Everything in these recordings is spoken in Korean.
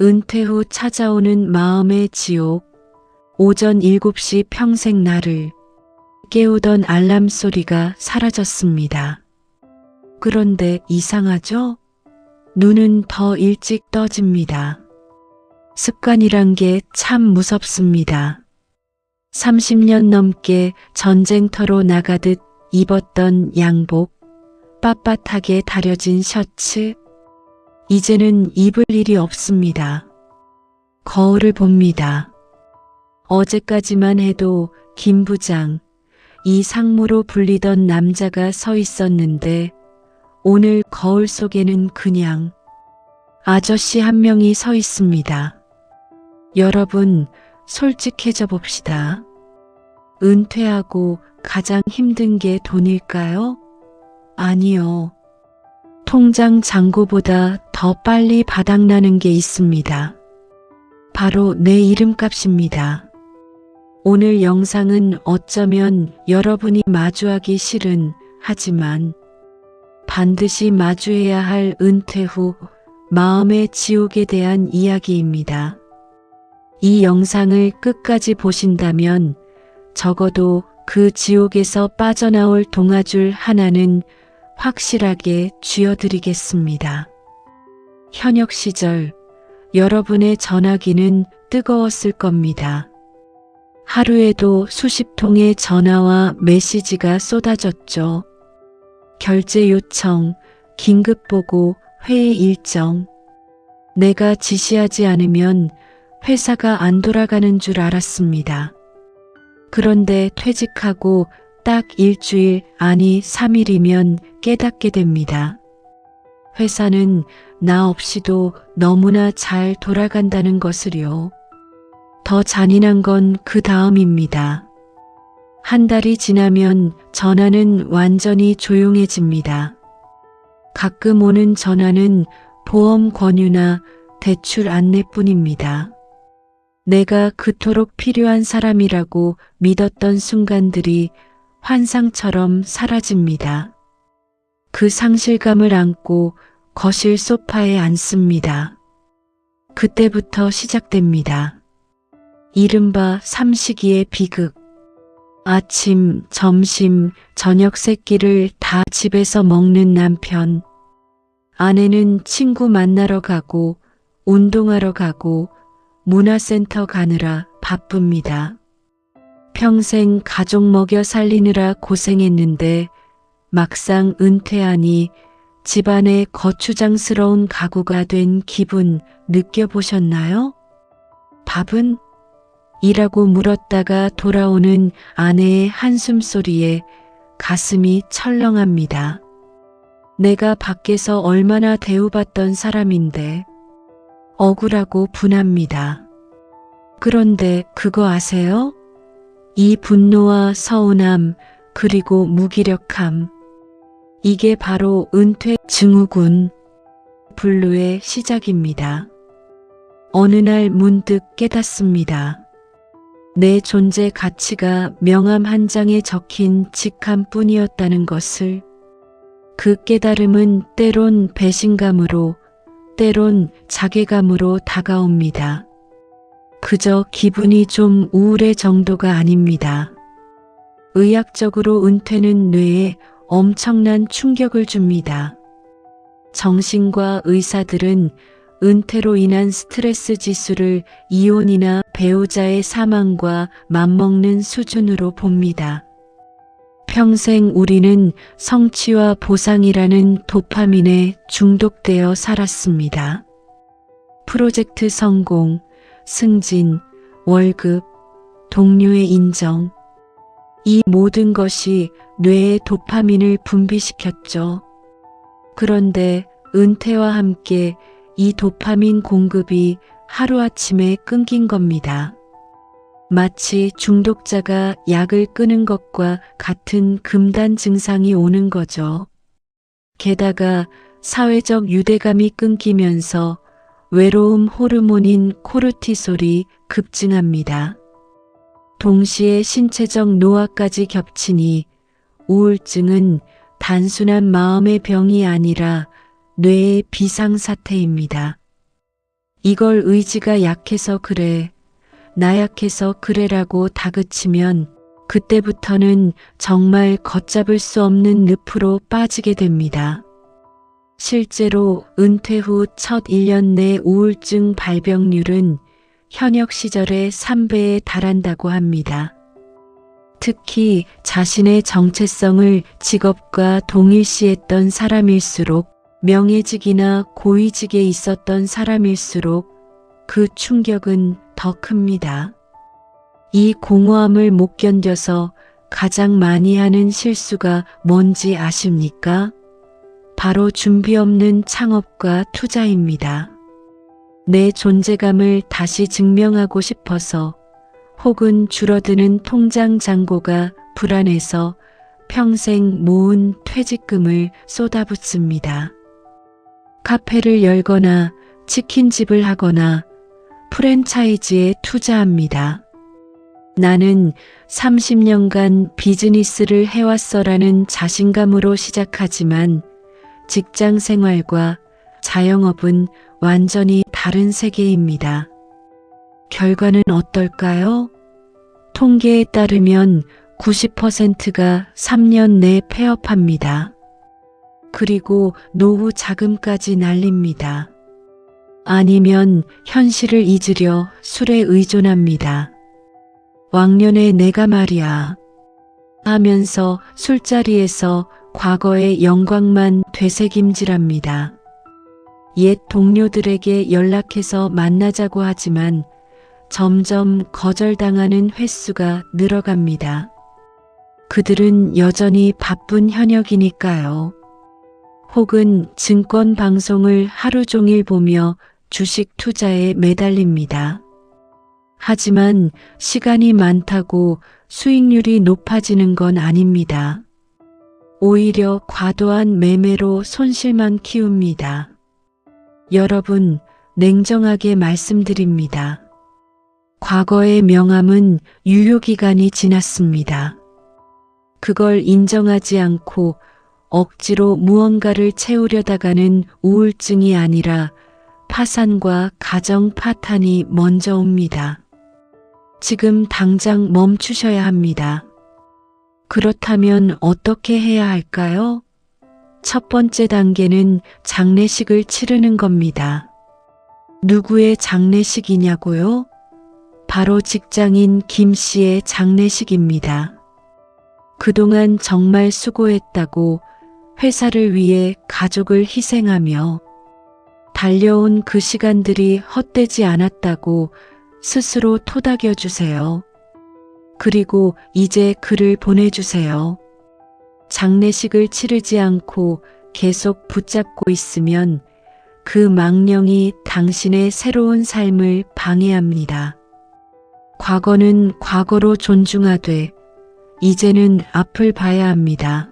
은퇴 후 찾아오는 마음의 지옥. 오전 7시 평생 나를 깨우던 알람 소리가 사라졌습니다. 그런데 이상하죠? 눈은 더 일찍 떠집니다. 습관이란 게 참 무섭습니다. 30년 넘게 전쟁터로 나가듯 입었던 양복, 빳빳하게 다려진 셔츠, 이제는 입을 일이 없습니다. 거울을 봅니다. 어제까지만 해도 김 부장, 이 상무로 불리던 남자가 서 있었는데 오늘 거울 속에는 그냥 아저씨 한 명이 서 있습니다. 여러분, 솔직해져 봅시다. 은퇴하고 가장 힘든 게 돈일까요? 아니요. 통장 잔고보다 더 빨리 바닥나는 게 있습니다. 바로 내 이름값입니다. 오늘 영상은 어쩌면 여러분이 마주하기 싫은 하지만 반드시 마주해야 할 은퇴 후 마음의 지옥에 대한 이야기입니다. 이 영상을 끝까지 보신다면 적어도 그 지옥에서 빠져나올 동아줄 하나는 확실하게 쥐어드리겠습니다. 현역 시절 여러분의 전화기는 뜨거웠을 겁니다. 하루에도 수십 통의 전화와 메시지가 쏟아졌죠. 결제 요청, 긴급 보고, 회의 일정. 내가 지시하지 않으면 회사가 안 돌아가는 줄 알았습니다. 그런데 퇴직하고 딱 일주일 아니 3일이면 깨닫게 됩니다. 회사는 나 없이도 너무나 잘 돌아간다는 것을요. 더 잔인한 건 그 다음입니다. 한 달이 지나면 전화는 완전히 조용해집니다. 가끔 오는 전화는 보험 권유나 대출 안내뿐입니다. 내가 그토록 필요한 사람이라고 믿었던 순간들이 환상처럼 사라집니다. 그 상실감을 안고 거실 소파에 앉습니다. 그때부터 시작됩니다. 이른바 삼식이의 비극. 아침, 점심, 저녁 세끼를 다 집에서 먹는 남편. 아내는 친구 만나러 가고, 운동하러 가고, 문화센터 가느라 바쁩니다. 평생 가족 먹여 살리느라 고생했는데 막상 은퇴하니 집안의 거추장스러운 가구가 된 기분 느껴보셨나요? 밥은? 이라고 물었다가 돌아오는 아내의 한숨 소리에 가슴이 철렁합니다. 내가 밖에서 얼마나 대우받던 사람인데 억울하고 분합니다. 그런데 그거 아세요? 이 분노와 서운함 그리고 무기력함 이게 바로 은퇴 증후군 분류의 시작입니다. 어느 날 문득 깨닫습니다. 내 존재 가치가 명함 한 장에 적힌 직함 뿐이었다는 것을 그 깨달음은 때론 배신감으로 때론 자괴감으로 다가옵니다. 그저 기분이 좀 우울해 정도가 아닙니다. 의학적으로 은퇴는 뇌에 엄청난 충격을 줍니다. 정신과 의사들은 은퇴로 인한 스트레스 지수를 이혼이나 배우자의 사망과 맞먹는 수준으로 봅니다. 평생 우리는 성취와 보상이라는 도파민에 중독되어 살았습니다. 프로젝트 성공, 승진, 월급, 동료의 인정. 이 모든 것이 뇌의 도파민을 분비시켰죠. 그런데 은퇴와 함께 이 도파민 공급이 하루아침에 끊긴 겁니다. 마치 중독자가 약을 끊은 것과 같은 금단 증상이 오는 거죠. 게다가 사회적 유대감이 끊기면서 외로움 호르몬인 코르티솔이 급증합니다. 동시에 신체적 노화까지 겹치니 우울증은 단순한 마음의 병이 아니라 뇌의 비상사태입니다. 이걸 의지가 약해서 그래, 나 약해서 그래라고 다그치면 그때부터는 정말 걷잡을 수 없는 늪으로 빠지게 됩니다. 실제로 은퇴 후 첫 1년 내 우울증 발병률은 현역 시절의 3배에 달한다고 합니다. 특히 자신의 정체성을 직업과 동일시했던 사람일수록 명예직이나 고위직에 있었던 사람일수록 그 충격은 더 큽니다. 이 공허함을 못 견뎌서 가장 많이 하는 실수가 뭔지 아십니까? 바로 준비 없는 창업과 투자입니다. 내 존재감을 다시 증명하고 싶어서 혹은 줄어드는 통장 잔고가 불안해서 평생 모은 퇴직금을 쏟아붓습니다. 카페를 열거나 치킨집을 하거나 프랜차이즈에 투자합니다. 나는 30년간 비즈니스를 해왔어라는 자신감으로 시작하지만 직장 생활과 자영업은 완전히 다른 세계입니다. 결과는 어떨까요? 통계에 따르면 90%가 3년 내 폐업합니다. 그리고 노후 자금까지 날립니다. 아니면 현실을 잊으려 술에 의존합니다. 왕년에 내가 말이야. 하면서 술자리에서 과거의 영광만 되새김질합니다. 옛 동료들에게 연락해서 만나자고 하지만 점점 거절당하는 횟수가 늘어갑니다. 그들은 여전히 바쁜 현역이니까요. 혹은 증권 방송을 하루 종일 보며 주식 투자에 매달립니다. 하지만 시간이 많다고 수익률이 높아지는 건 아닙니다. 오히려 과도한 매매로 손실만 키웁니다. 여러분, 냉정하게 말씀드립니다. 과거의 명함은 유효기간이 지났습니다. 그걸 인정하지 않고 억지로 무언가를 채우려다가는 우울증이 아니라 파산과 가정 파탄이 먼저 옵니다. 지금 당장 멈추셔야 합니다. 그렇다면 어떻게 해야 할까요? 첫 번째 단계는 장례식을 치르는 겁니다. 누구의 장례식이냐고요? 바로 직장인 김 씨의 장례식입니다. 그동안 정말 수고했다고 회사를 위해 가족을 희생하며 달려온 그 시간들이 헛되지 않았다고 스스로 토닥여 주세요. 그리고 이제 글을 보내주세요. 장례식을 치르지 않고 계속 붙잡고 있으면 그 망령이 당신의 새로운 삶을 방해합니다. 과거는 과거로 존중하되 이제는 앞을 봐야 합니다.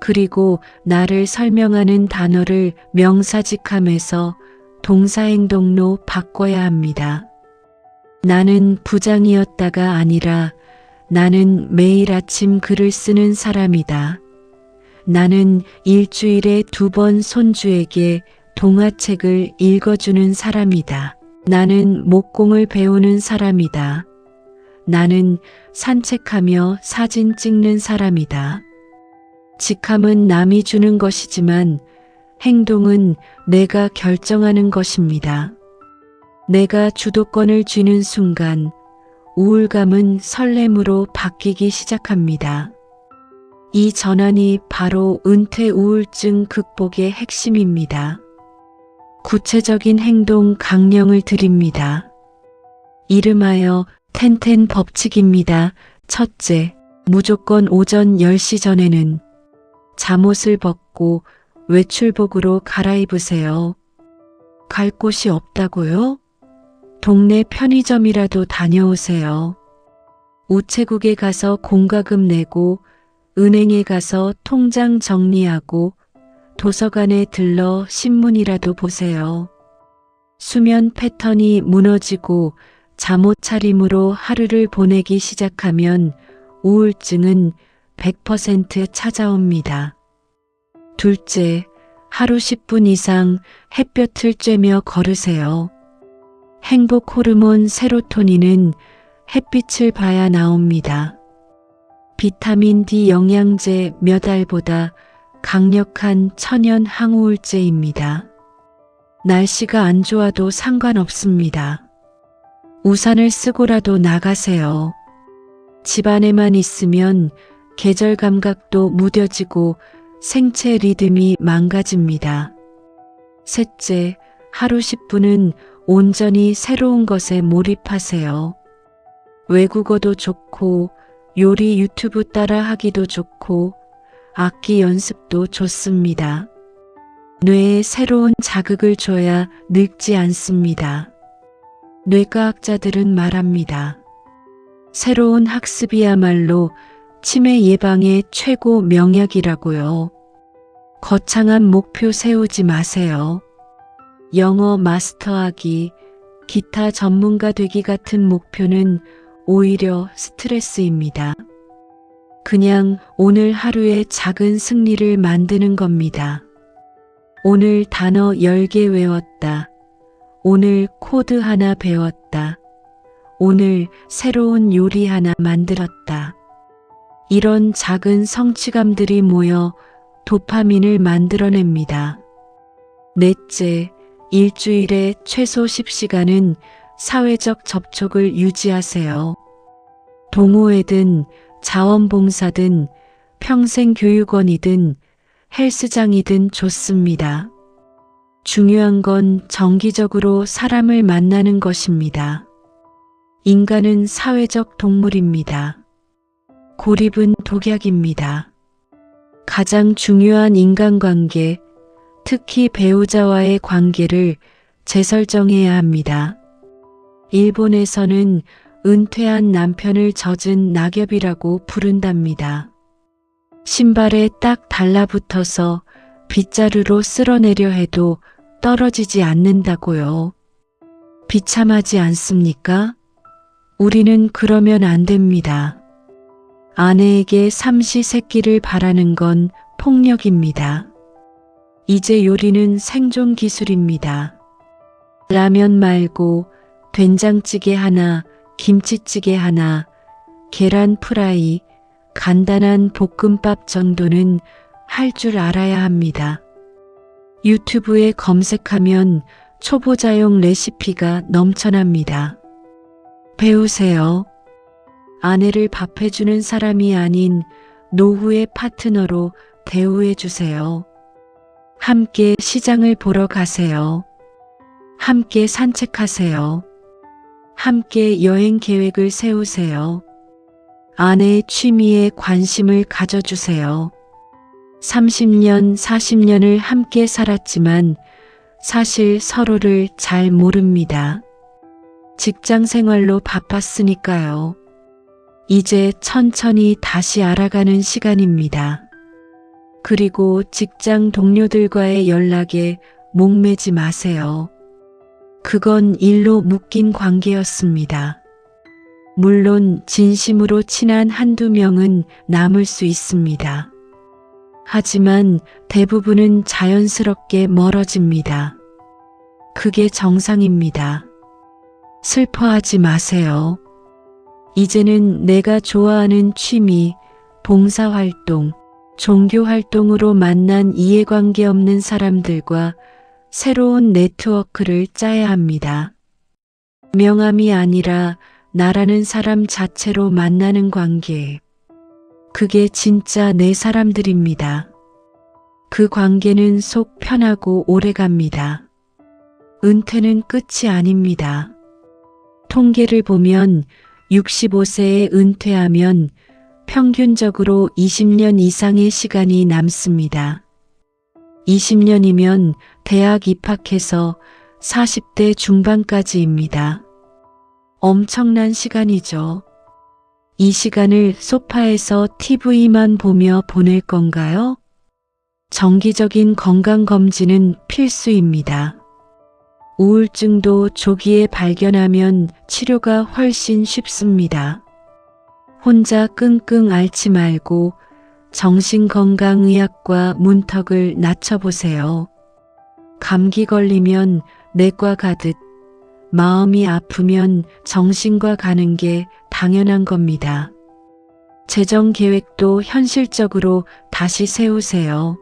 그리고 나를 설명하는 단어를 명사직함에서 동사행동로 바꿔야 합니다. 나는 부장이었다가 아니라 나는 매일 아침 글을 쓰는 사람이다. 나는 일주일에 두 번 손주에게 동화책을 읽어주는 사람이다. 나는 목공을 배우는 사람이다. 나는 산책하며 사진 찍는 사람이다. 직함은 남이 주는 것이지만 행동은 내가 결정하는 것입니다. 내가 주도권을 쥐는 순간 우울감은 설렘으로 바뀌기 시작합니다. 이 전환이 바로 은퇴 우울증 극복의 핵심입니다. 구체적인 행동 강령을 드립니다. 이름하여 텐텐 법칙입니다. 첫째, 무조건 오전 10시 전에는 잠옷을 벗고 외출복으로 갈아입으세요. 갈 곳이 없다고요? 동네 편의점이라도 다녀오세요. 우체국에 가서 공과금 내고 은행에 가서 통장 정리하고 도서관에 들러 신문이라도 보세요. 수면 패턴이 무너지고 잠옷 차림으로 하루를 보내기 시작하면 우울증은 100% 찾아옵니다. 둘째, 하루 10분 이상 햇볕을 쬐며 걸으세요. 행복 호르몬 세로토닌은 햇빛을 봐야 나옵니다. 비타민 D 영양제 몇 알보다 강력한 천연 항우울제입니다. 날씨가 안 좋아도 상관없습니다. 우산을 쓰고라도 나가세요. 집 안에만 있으면 계절 감각도 무뎌지고 생체 리듬이 망가집니다. 셋째, 하루 10분은 온전히 새로운 것에 몰입하세요. 외국어도 좋고, 요리 유튜브 따라 하기도 좋고, 악기 연습도 좋습니다. 뇌에 새로운 자극을 줘야 늙지 않습니다. 뇌과학자들은 말합니다. 새로운 학습이야말로 치매 예방의 최고 명약이라고요. 거창한 목표 세우지 마세요. 영어 마스터하기, 기타 전문가 되기 같은 목표는 오히려 스트레스입니다. 그냥 오늘 하루의 작은 승리를 만드는 겁니다. 오늘 단어 10개 외웠다. 오늘 코드 하나 배웠다. 오늘 새로운 요리 하나 만들었다. 이런 작은 성취감들이 모여 도파민을 만들어냅니다. 넷째, 일주일에 최소 10시간은 사회적 접촉을 유지하세요. 동호회든 자원봉사든 평생교육원이든 헬스장이든 좋습니다. 중요한 건 정기적으로 사람을 만나는 것입니다. 인간은 사회적 동물입니다. 고립은 독약입니다. 가장 중요한 인간관계, 특히 배우자와의 관계를 재설정해야 합니다. 일본에서는 은퇴한 남편을 젖은 낙엽이라고 부른답니다. 신발에 딱 달라붙어서 빗자루로 쓸어내려 해도 떨어지지 않는다고요. 비참하지 않습니까? 우리는 그러면 안 됩니다. 아내에게 삼시 세끼를 바라는 건 폭력입니다. 이제 요리는 생존 기술입니다. 라면 말고 된장찌개 하나, 김치찌개 하나, 계란 프라이, 간단한 볶음밥 정도는 할 줄 알아야 합니다. 유튜브에 검색하면 초보자용 레시피가 넘쳐납니다. 배우세요. 아내를 밥해주는 사람이 아닌 노후의 파트너로 대우해 주세요. 함께 시장을 보러 가세요. 함께 산책하세요. 함께 여행 계획을 세우세요. 아내의 취미에 관심을 가져주세요. 30년, 40년을 함께 살았지만 사실 서로를 잘 모릅니다. 직장 생활로 바빴으니까요. 이제 천천히 다시 알아가는 시간입니다. 그리고 직장 동료들과의 연락에 목매지 마세요. 그건 일로 묶인 관계였습니다. 물론 진심으로 친한 한두 명은 남을 수 있습니다. 하지만 대부분은 자연스럽게 멀어집니다. 그게 정상입니다. 슬퍼하지 마세요. 이제는 내가 좋아하는 취미, 봉사활동, 종교활동으로 만난 이해관계 없는 사람들과 새로운 네트워크를 짜야 합니다. 명함이 아니라 나라는 사람 자체로 만나는 관계. 그게 진짜 내 사람들입니다. 그 관계는 속 편하고 오래 갑니다. 은퇴는 끝이 아닙니다. 통계를 보면 65세에 은퇴하면 평균적으로 20년 이상의 시간이 남습니다. 20년이면 대학 입학해서 40대 중반까지입니다. 엄청난 시간이죠. 이 시간을 소파에서 TV만 보며 보낼 건가요? 정기적인 건강검진은 필수입니다. 우울증도 조기에 발견하면 치료가 훨씬 쉽습니다. 혼자 끙끙 앓지 말고 정신건강의학과 문턱을 낮춰보세요. 감기 걸리면 내과 가듯 마음이 아프면 정신과 가는 게 당연한 겁니다. 재정 계획도 현실적으로 다시 세우세요.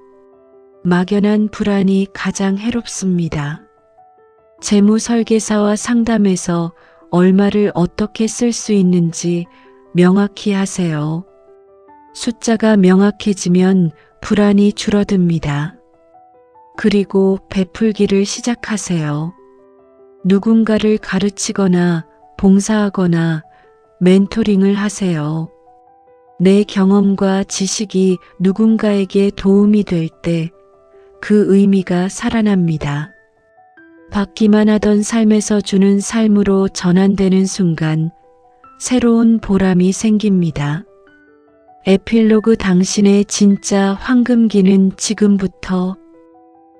막연한 불안이 가장 해롭습니다. 재무 설계사와 상담해서 얼마를 어떻게 쓸 수 있는지 명확히 하세요. 숫자가 명확해지면 불안이 줄어듭니다. 그리고 베풀기를 시작하세요. 누군가를 가르치거나 봉사하거나 멘토링을 하세요. 내 경험과 지식이 누군가에게 도움이 될 때 그 의미가 살아납니다. 받기만 하던 삶에서 주는 삶으로 전환되는 순간 새로운 보람이 생깁니다. 에필로그 당신의 진짜 황금기는 지금부터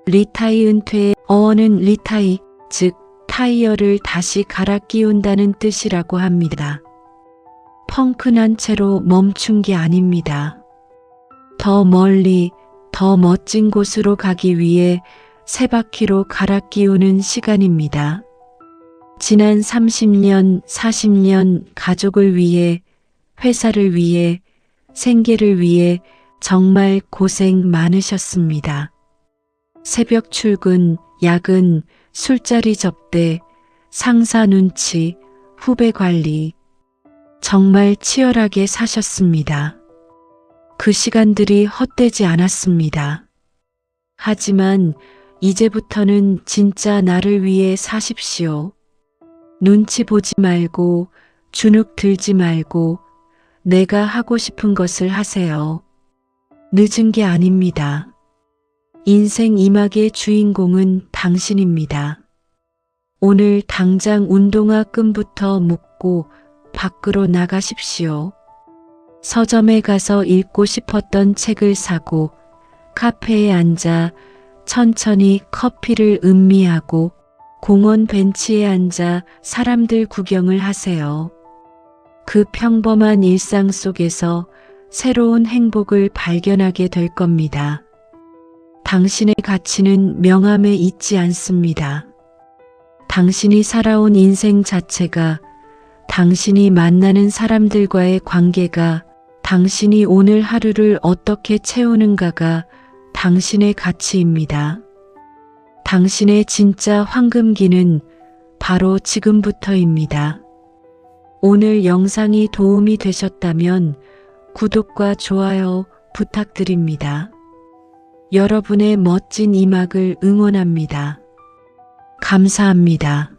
리타이 은퇴의 어원은 리타이, 즉 타이어를 다시 갈아 끼운다는 뜻이라고 합니다. 펑크난 채로 멈춘 게 아닙니다. 더 멀리, 더 멋진 곳으로 가기 위해 세 바퀴로 갈아 끼우는 시간입니다. 지난 30년, 40년 가족을 위해, 회사를 위해, 생계를 위해 정말 고생 많으셨습니다. 새벽 출근, 야근, 술자리 접대, 상사 눈치, 후배 관리. 정말 치열하게 사셨습니다. 그 시간들이 헛되지 않았습니다. 하지만 이제부터는 진짜 나를 위해 사십시오. 눈치 보지 말고, 주눅 들지 말고, 내가 하고 싶은 것을 하세요. 늦은 게 아닙니다. 인생 이막의 주인공은 당신입니다. 오늘 당장 운동화 끈부터 묶고 밖으로 나가십시오. 서점에 가서 읽고 싶었던 책을 사고 카페에 앉아 천천히 커피를 음미하고 공원 벤치에 앉아 사람들 구경을 하세요. 그 평범한 일상 속에서 새로운 행복을 발견하게 될 겁니다. 당신의 가치는 명함에 있지 않습니다. 당신이 살아온 인생 자체가 당신이 만나는 사람들과의 관계가 당신이 오늘 하루를 어떻게 채우는가가 당신의 가치입니다. 당신의 진짜 황금기는 바로 지금부터입니다. 오늘 영상이 도움이 되셨다면 구독과 좋아요 부탁드립니다. 여러분의 멋진 이막을 응원합니다. 감사합니다.